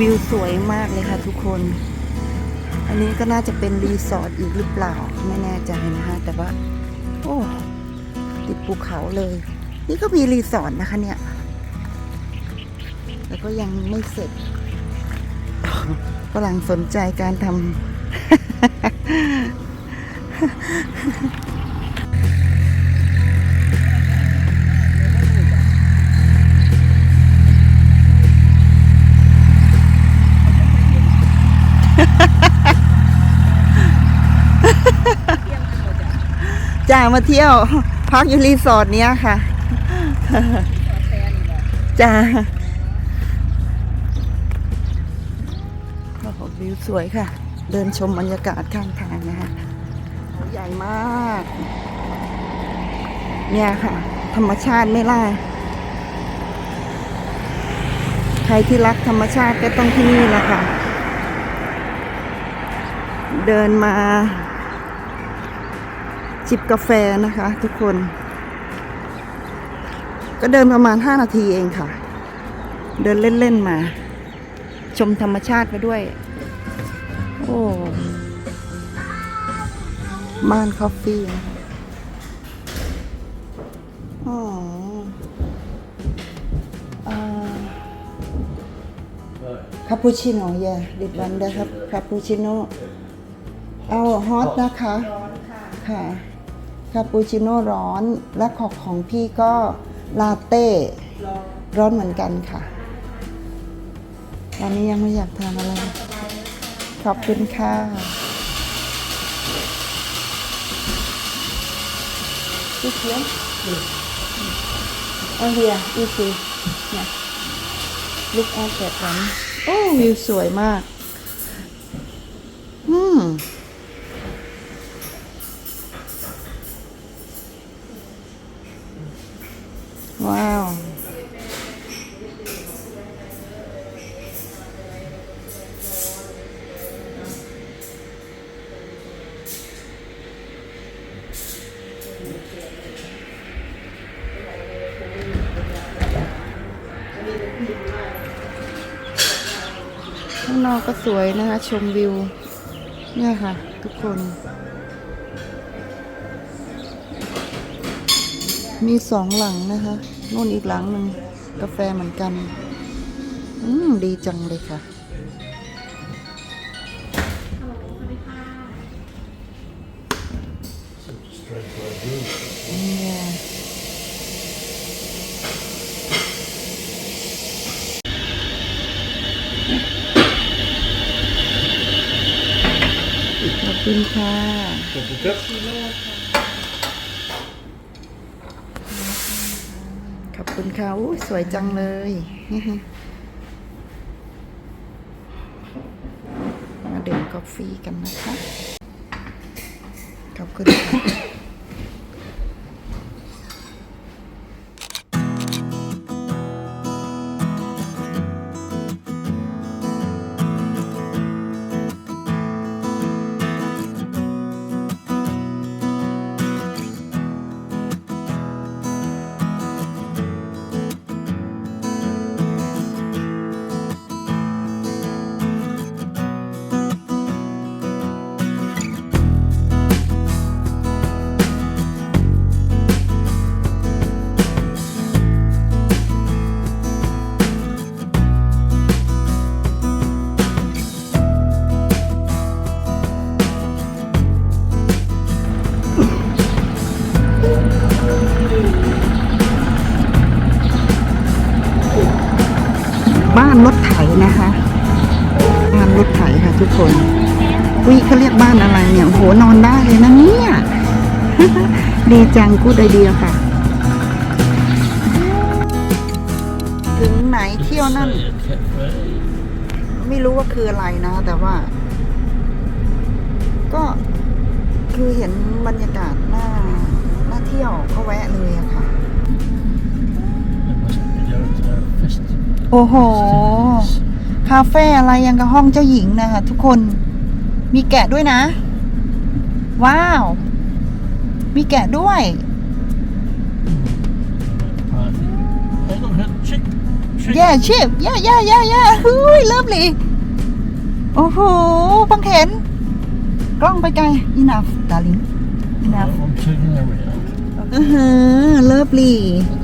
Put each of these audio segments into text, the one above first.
วิวสวยมากเลยค่ะทุกคน อันนี้ก็น่าจะเป็นรีสอร์ทอีกหรือเปล่า ไม่แน่ใจนะคะแต่ว่า โอ้ติดภูเขาเลย นี่ก็มีรีสอร์ทนะคะเนี่ยแต่ก็ยังไม่เสร็จกำลังสนใจการทำ จ้ามาเที่ยว พักอยู่รีสอร์ทเนี้ยค่ะจ้าโอ้โหวิวสวยค่ะ เดินชมบรรยากาศข้างทางนะคะเขาใหญ่มาก เนี่ยค่ะ ธรรมชาติไม่ล่ะใครที่รักธรรมชาติก็ต้องที่นี่แหละค่ะ เดินมา จิบกาแฟนะคะทุกคน ก็เดินประมาณ 5 นาทีเองค่ะ เดินเล่น ๆ มา ชมธรรมชาติไปด้วย โอ้ม่านคอฟฟี่นะคะอ๋ออ่าคาปูชิโน่เย่ดิบวันเดครับคาปูชิโน่เอาฮอตนะคะ ค่ะ คาปูชิโน่ร้อน และของของพี่ก็ลาเต้ร้อนเหมือนกันค่ะ ตอนนี้ยังไม่อยากทานอะไร ขอบคุณค่ะพี่เขียวเอาเฮียอีซีเนี่ยลูกแอดแบบนั้นโอ้วิวสวยมาก ว้าว ข้างนอกก็สวยนะคะ ชมวิว เนี่ยค่ะ ทุกคน มีสองหลังนะคะ นู่นอีกหลังหนึ่งกาแฟเหมือนกัน อืมดีจังเลยค่ะเนี่ยขอบคุณค่ะขอบ คุณค่ะอู้สวยจังเลย มาดื่มกาแฟกันนะคะ ขอบคุณค่ะ ดีจังกูดไอเดียค่ะ ถึงไหนเที่ยวนั่น ไม่รู้ว่าคืออะไรนะ แต่ว่า ก็คือเห็นบรรยากาศน่าน่าเที่ยวก็แวะเลยอะค่ะ โอ้โห คาเฟ่อะไรยังกับห้องเจ้าหญิงนะคะทุกคนมีแกะด้วยนะ ว้าว มีแกะด้วย Party. They got a chick yeah ship yeah yeah yeah yeah เฮ้ย lovely โอ้โหบังเขนกล้องไปไกล enough darling enough I'm taking everything. อือฮะ lovely อื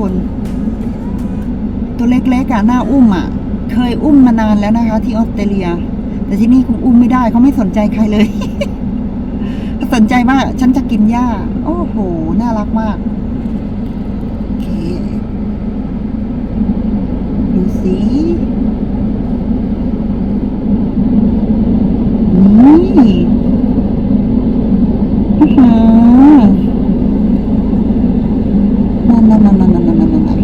คน ตัวเล็กๆอะหน้าอุ้มอะ เคยอุ้มมานานแล้วนะคะ ที่ออสเตรเลีย แต่ที่นี่คงอุ้มไม่ได้เขาไม่สนใจใครเลยสนใจมากฉันจะกินหญ้า โอ้โห น่ารักมากโอเคดูสินี่อือหือนั่นนั่นนั่นนั่นนั่นนั่นนั่น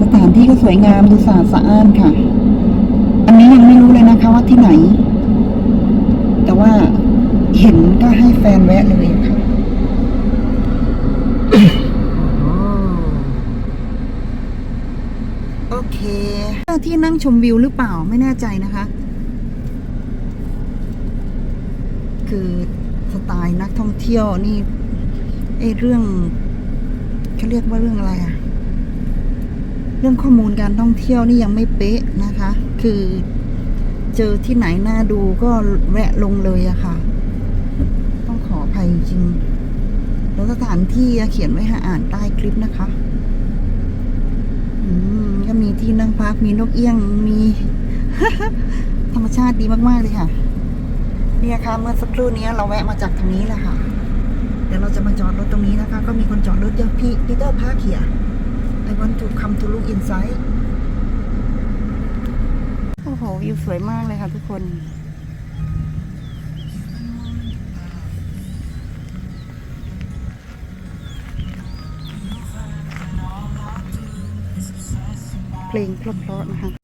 สถานที่ก็ สวยงามดูสะอาดสะอ้านค่ะ อันนี้ยังไม่รู้เลยนะคะว่าที่ไหน แต่ว่าเห็นก็ให้แฟนแวะเลยค่ะโอเคที่นั่งชมวิวหรือเปล่าไม่แน่ใจนะคะ คือสไตล์นักท่องเที่ยวนี่ไอเรื่องเขาเรียกว่าเรื่องอะไรอะ เรื่องข้อมูลการท่องเที่ยวนี่ยังไม่เป๊ะนะคะ คือเจอที่ไหนน่าดูก็แวะลงเลยอะค่ะ ต้องขออภัยจริง แล้วสถานที่เขียนไว้ให้อ่านใต้คลิปนะคะ อืมก็มีที่นั่งพัก มีนกเอี้ยง มี ธรรมชาติดีมากๆเลยค่ะ เนี่ยค่ะ เมื่อสักครู่นี้เราแวะมาจากทางนี้แหละค่ะ เดี๋ยวเราจะมาจอดรถตรงนี้นะคะ ก็มีคนจอดรถเยอะพี่ปีเตอร์พาร์คเขีย I want to come to look inside โอ้โห วิวสวยมากเลยค่ะทุกคน เพลงเพราะๆนะคะ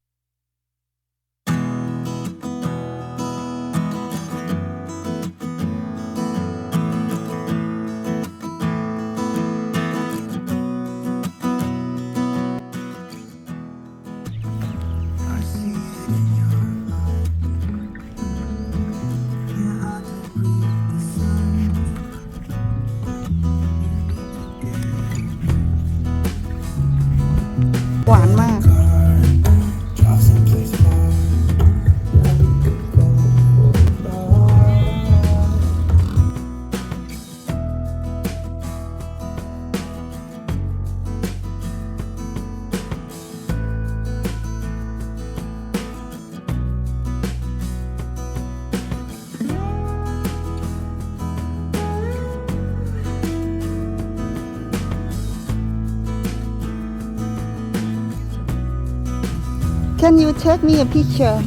Can you take me a picture?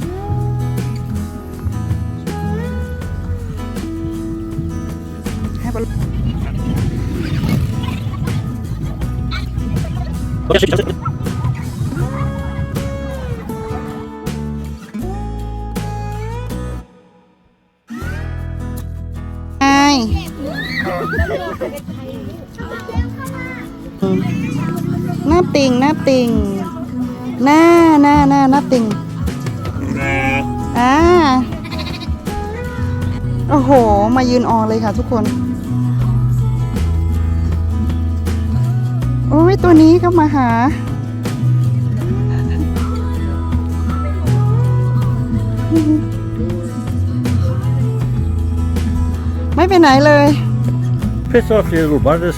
Have a Hi. หน้าติงหน้าติง หน้าหน้าหน้าหน้าติงอ่า โอ้โห มายืนออเลยค่ะทุกคน โอ้ย ตัวนี้ก็มาหา ไม่ไปไหนเลย Piss off, you little buggers.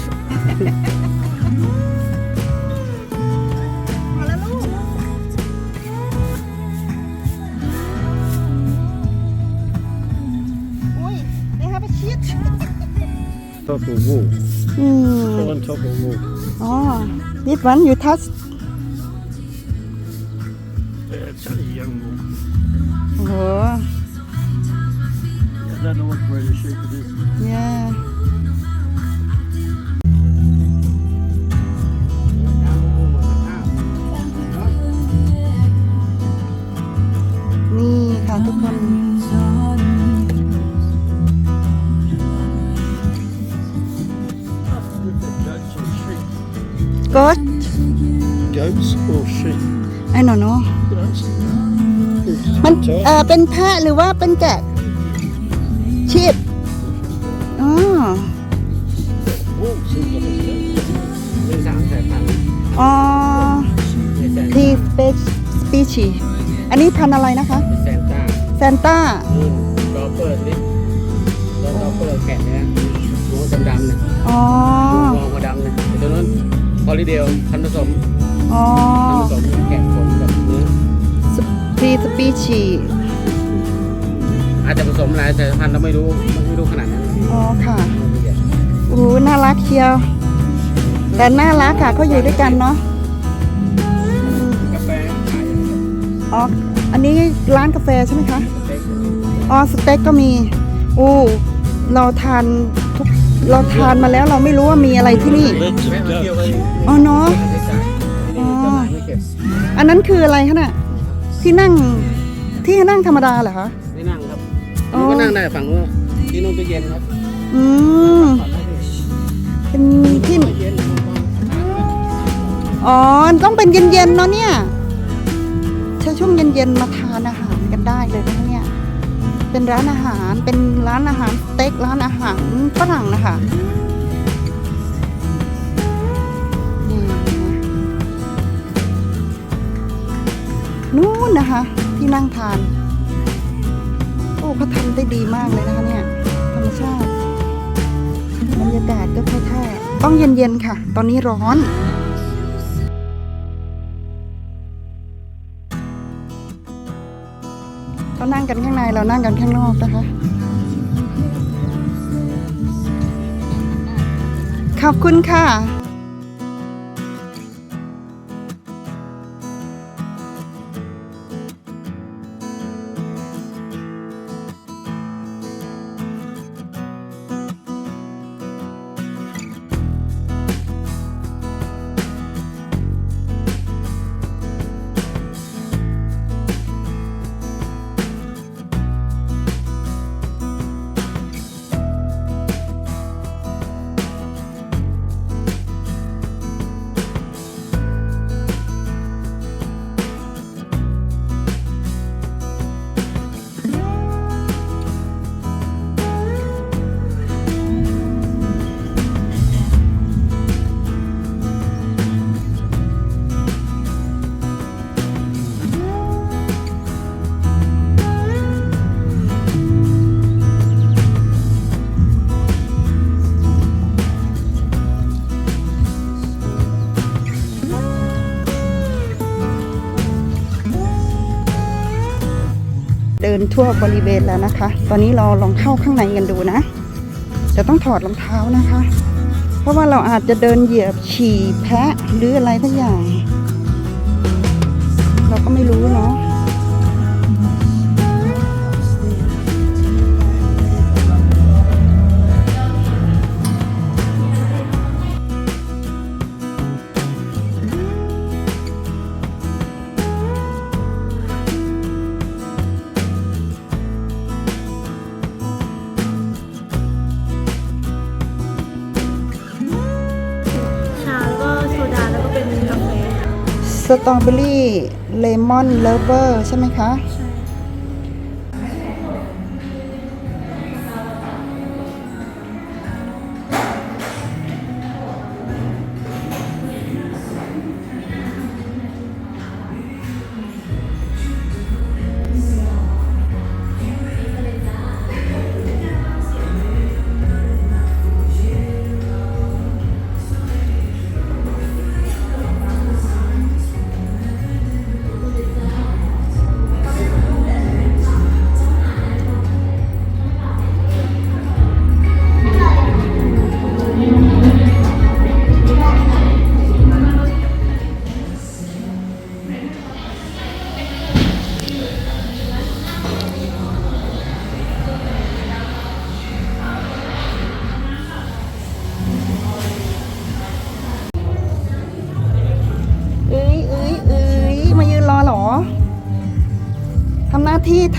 Top of wall. อ๋อ this one you touch Yeah, it's only a young wall. โอ้โห I don't know what grade of shape it is. yeah นี่ค่ะทุกคน goat Goats or sheep? I don't know Goats. มันเออเป็นแพะหรือว่าเป็นแกะชีพอ๋อ Wolves and goats. มีสามสายพันธุ์อ๋อมีแซนที่สเปสปีชีอันนี้พันธุ์อะไรนะคะมีแซนต้าแซนต้านี่ดอปเปอร์นี่แล้วดอปเปอร์แกะเนี่ยดูดำๆเนี่ยอ๋อ อลิเดลพันธุ์ผสมอ๋อพันธุ์ผสมแกะขนแบบเนื้อทีสปีชีอาจจะผสมหลายสายพันธุ์เราไม่รู้ไม่รู้ขนาดนั้นอ๋อค่ะโอ้โหน่ารักเชียว แต่น่ารักค่ะเขาอยู่ด้วยกันเนาะกาแฟขายอ๋ออันนี้ร้านกาแฟใช่ไหมคะสเต็กอ๋อ สเต็กก็มี อู้ เราทานทุก เราทานมาแล้วเราไม่รู้ว่ามีอะไรที่นี่ Legs แม่ of มาเที่ยว goats. ไปอ๋อเนาะไม่จ่ายอ๋อเจ้าหมายไม่เก็บอันนั้นคืออะไรคะน่ะที่นั่งที่นั่งธรรมดาเหรอคะไม่นั่งครับอ๋อนี่ก็นั่งได้ฝั่งนู้นที่นู่นตู้เย็นครับ อืมขอได้ดิเป็นที่ตู้เย็นอ๋อ ต้องเป็นเย็นๆเนาะเนี่ยใช้ช่วงเย็นๆมาทานอาหารกันได้เลยนะคะเนี่ย เป็นร้านอาหาร เป็นร้านอาหารสเต็กร้านอาหาร ฝรั่งนะคะนู่นนะคะ ที่นั่งทาน โอ้เขาทำได้ดีมากเลยนะคะเนี่ย ธรรมชาติ บรรยากาศก็เข้าท่าต้องเย็นๆค่ะ ตอนนี้ร้อนเขานั่งกันข้างในเรานั่งกันข้างนอกนะคะ ขอบคุณค่ะ นทั่วบริเวณแล้วนะคะ ตอนนี้เราลองเข้าข้างในกันดูนะแต่ต้องถอดรองเท้านะคะ เพราะว่าเราอาจจะเดินเหยียบฉี่แพะหรืออะไรทั้งอย่าง เราก็ไม่รู้เนาะ ตรอเบอรี่เลมอนเลเวอร์ใช่ไหมคะ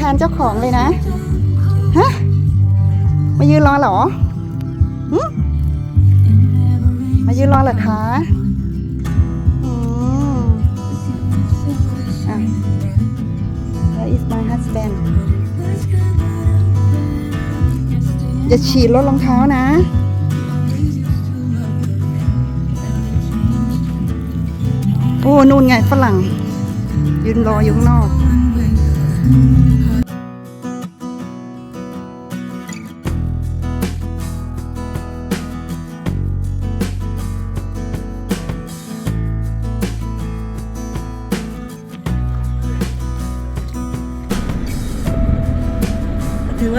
ทนเจ้าของเลยนะ ฮะ มายืนรอเหรอมายืนรอเหรอคะอะ Where is my husband อย่าฉีดรถรองเท้านะโอ้นู่นไงฝรั่งยืนรออยู่ข้างนอก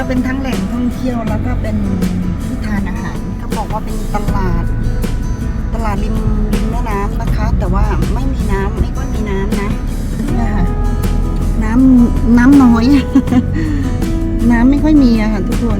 ก็เป็นทั้งแหล่งท่องเที่ยวแล้วก็เป็นที่ทานอาหารเขาบอกว่าเป็นตลาด ตลาดริมริมแม่น้ำนะคะ แต่ว่าไม่มีน้ำไม่ก็มีน้ำนะเนี่ยค่ะน้ำน้ำน้อย น้ำไม่ค่อยมีอะค่ะทุกคน